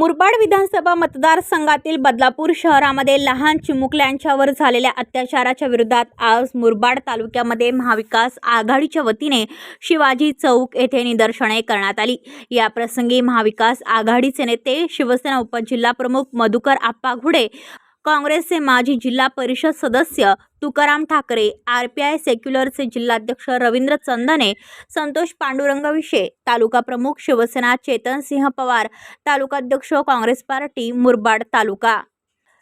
मुरबाड विधानसभा मतदारसंघातील बदलापूर शहरामध्ये लहान चिमुकल्यांच्यावर झालेल्या अत्याचाराच्या विरोधात आज मुरबाड तालुक्यामध्ये महाविकास आघाडीच्या वतीने शिवाजी चौक येथे निदर्शने करण्यात आली. या प्रसंगी महाविकास आघाडीचे नेते शिवसेना उपजिल्हाप्रमुख मधुकर आप्पा घुडे काँग्रेसचे माजी जिल्हा परिषद सदस्य Tukaram Thakare R P I सेक्युलरचे जिल्हाध्यक्ष रवींद्र चंदने संतोष पांडुरंग विषे तालुका प्रमुख शिवसेना चेतनसिंह पवार तालुकाध्यक्ष काँग्रेस पार्टी मुरबाड तालुका.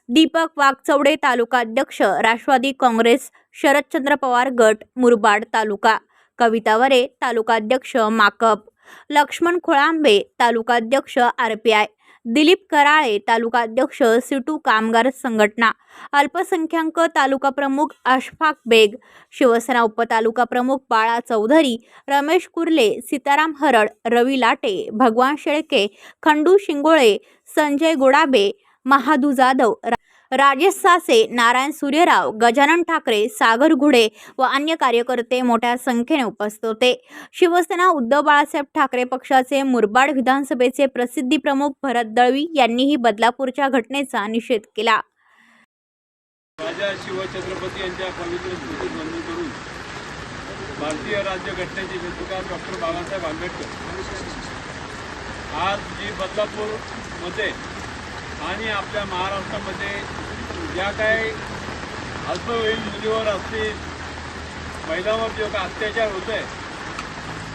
दीपक वाघचौडे तालुकाध्यक्ष राष्ट्रवादी काँग्रेस शरदचंद्र पवार गट मुरबाड तालुका. कविता वरे तालुकाध्यक्ष माकप. लक्ष्मण खोळांबे तालुकाध्यक्ष R P I. Dilip Karale तालुकाध्यक्ष सिटू कामगार संघटना अल्पसंख्याक तालुका प्रमुख अशफाक बेग शिवसेना उपतालुका प्रमुख बाळा चौधरी रमेश कुर्ले सीताराम हरड रवी लाटे भगवान शेळके खंडू शिंगोळे संजय गोडाबे महादू जाधव रा- राजेश सासे नारायण सूर्यराव गजानन ठाकरे सागर घुडे व अन्य कार्यकर्ते मोठ्या संख्येने उपस्थित होते. शिवसेना उद्धव बाळासाहेब ठाकरे पक्षाचे मुरबाड विधानसभेचे प्रसिद्धी प्रमुख भरत दळवी यांनीही बदलापूरच्या घटनेचा निषेध केला. राजा शिवछत्रपती यांच्या पवित्र स्मृती नोंदणी करून भारतीय राज्यघटनेचे शिल्पकार डॉक्टर बाबासाहेब आंबेडकर आज जी बदलापूरमध्ये आणि आपल्या महाराष्ट्रामध्ये ज्या काही अल्पवयीन मुलीवर असतील महिलांवर जो काही अत्याचार होत आहे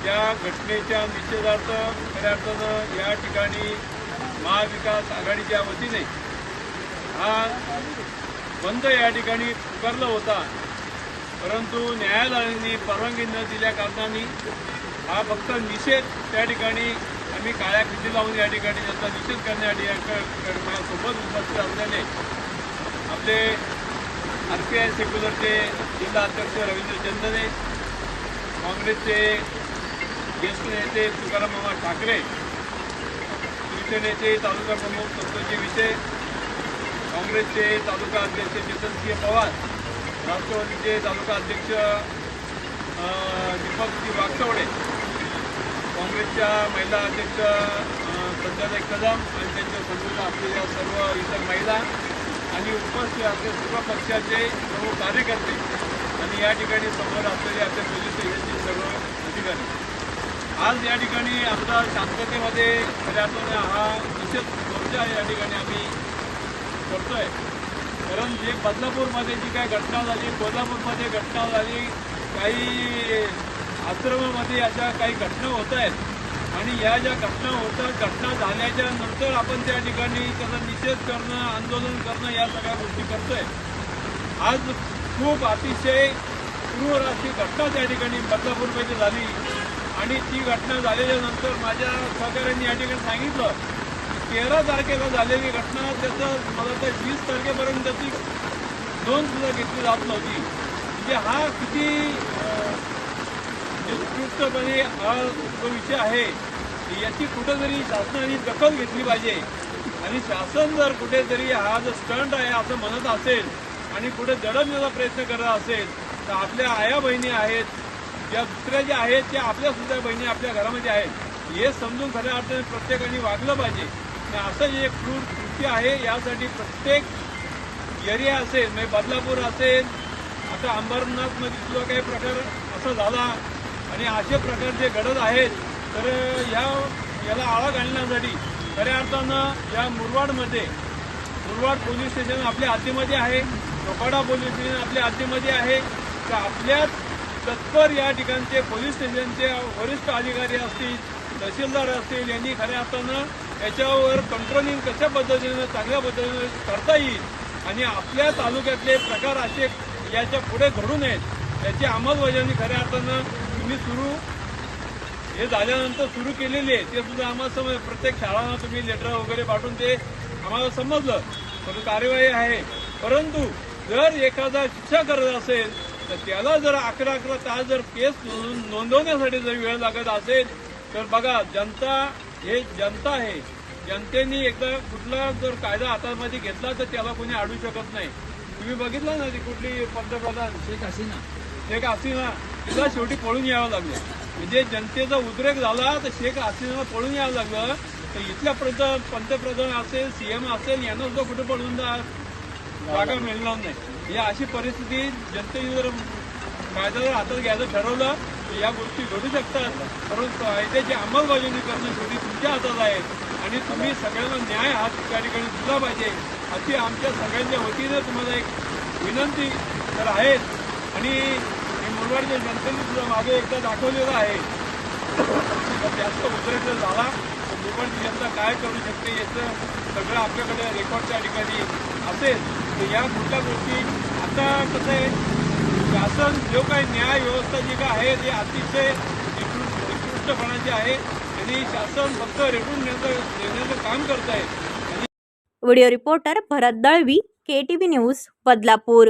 त्या घटनेच्या निषेधार्थ खऱ्या अर्थानं या ठिकाणी महाविकास आघाडीच्या वतीने हा बंद या ठिकाणी पुकारला होता. परंतु न्यायालयाने परवानगी न दिल्या कारणाने हा फक्त निषेध त्या ठिकाणी आम्ही काळ्या फिती लावून या ठिकाणी त्याचा निषेध करण्यासाठी माझ्यासोबत उपस्थित असल्याने आपले आर पी आय सेक्युलरचे जिल्हा अध्यक्ष रवींद्र चंदने काँग्रेसचे ज्येष्ठ नेते तुकाराम मामा ठाकरे शिवसेनेचे तालुका प्रमुख संतोषजी विषय काँग्रेसचे तालुका अध्यक्ष चेतनसिंह पवार राष्ट्रवादीचे तालुका अध्यक्ष दीपकजी वागचवडे काँग्रेसच्या महिला अध्यक्ष संजय कदम आणि त्यांच्या संघटना असलेल्या सर्व इतर महिला आणि उपस्थित असलेले सर्व पक्षाचे सर्व कार्यकर्ते आणि या ठिकाणी समोर असलेले आपल्या पोलीस यांचे सर्व अधिकारी. आज या ठिकाणी आमचा शांततेमध्ये खऱ्या हा विशेष मोर्चा या ठिकाणी आम्ही करतोय. कारण जे बदलापूरमध्ये जी काही घटना झाली कोल्हापूरमध्ये घटना झाली काही आश्रमामध्ये अशा काही घटना होत आहेत आणि या ज्या घटना होतात घटना झाल्याच्यानंतर आपण त्या ठिकाणी त्याचा निषेध करणं आंदोलन करणं या सगळ्या गोष्टी करतोय. आज खूप अतिशय क्रूर अशी घटना त्या ठिकाणी बदलापूरमध्ये झाली. आणि ती घटना झालेल्या नंतर माझ्या सहकाऱ्यांनी या ठिकाणी सांगितलं की तेरा तारखेला झालेली घटना त्याचं मला वाटतं वीस तारखेपर्यंत त्याची नोंद सुद्धा घेतली जात नव्हती. म्हणजे हा किती जे उत्कृष्टपणे हा जो विषय आहे याची कुठंतरी शासनाने दखल घेतली पाहिजे. आणि शासन जर कुठेतरी हा जो स्टंट आहे असं म्हणत असेल आणि कुठे दडपण्याचा प्रयत्न करत असेल तर आपल्या आया बहिणी आहेत ज्या दुसऱ्या ज्या आहेत त्या आपल्या सुद्धा बहिणी आपल्या घरामध्ये आहेत. हे समजून खऱ्या अर्थाने प्रत्येकाने वागलं पाहिजे. असं जे एक क्रूर कृती आहे यासाठी प्रत्येक एरिया असेल म्हणजे बदलापूर असेल आता अंबरनाथमध्ये सुद्धा काही प्रकार असा झाला आणि असे प्रकार जे घडत आहेत तर या याला आळा घालण्यासाठी खऱ्या अर्थानं या मुरवाडमध्ये मुरवाड पोलीस स्टेशन आपल्या हद्दीमध्ये आहे चोपाडा पोलीस स्टेशन आपल्या हद्दीमध्ये आहे तर आपल्या तत्पर या ठिकाणचे पोलीस स्टेशनचे वरिष्ठ अधिकारी असतील तहसीलदार असतील यांनी खऱ्या अर्थानं याच्यावर कंट्रोलिंग कशा पद्धतीनं चांगल्या पद्धतीनं करता येईल? आणि आपल्या तालुक्यातले प्रकार असे याच्यापुढे घडू नयेत याची अंमलबजावणी खऱ्या अर्थानं तुम्ही सुरू हे झाल्यानंतर सुरू केलेली आहे ते सुद्धा आम्हाला समज प्रत्येक शाळांना तुम्ही लेटर वगैरे पाठवून ते आम्हाला समजलं. पण कार्यवाही आहे. परंतु जर एखादा शिक्षा करत असेल तर त्याला जर अकरा अकरा तास जर केस नोंद- नोंदवण्यासाठी जर वेळ लागत असेल तर बघा जनता हे जनता आहे. जनतेने एकदा कुठला जर कायदा हातामध्ये घेतला तर त्याला कोणी अडू शकत नाही. तुम्ही बघितलं ना ती कुठली पंतप्रधान? शेख हसीना. शेख हसीना. तिला शेवटी पळून यावं लागलं. म्हणजे जनतेचा उद्रेक झाला तर शेख हसीनाला पळून यावं लागलं. तर इथल्या प्रधान पंतप्रधान असेल सीएम असेल यांना सुद्धा कुठे पडून जा जागा मिळणार नाही. या अशी परिस्थिती जनतेने जर कायदा जर हातात घ्यायचं ठरवलं तर या गोष्टी घडू शकतात. परंतु कायद्याची अंमलबजावणी करणं शेवटी तुमच्या हातात आहे. आणि तुम्ही सगळ्यांना न्याय हा त्या ठिकाणी दिला पाहिजे. अशी आमच्या सगळ्यांच्या वतीनं तुम्हाला एक विनंती तर आहेच. आणि हे मुरबाडच्या जनतेने तुझ्या मागे एकदा दाखवलेलं आहे. जर जास्त उद्रेक जर झाला तर मुरबाडची जनता काय करू शकते याचं सगळं आपल्याकडे रेकॉर्डच्या ठिकाणी असेल. तर या कुठल्या गोष्टी आता कसं आहे शासन जो काही न्याय व्यवस्था जी काय आहे ते अतिशय निकृष्ट निकृष्टपणाची आहे आणि शासन फक्त रेटून नेण्याचं काम करत आहे video reporter Bharat Dalvi KTV news Badlapur.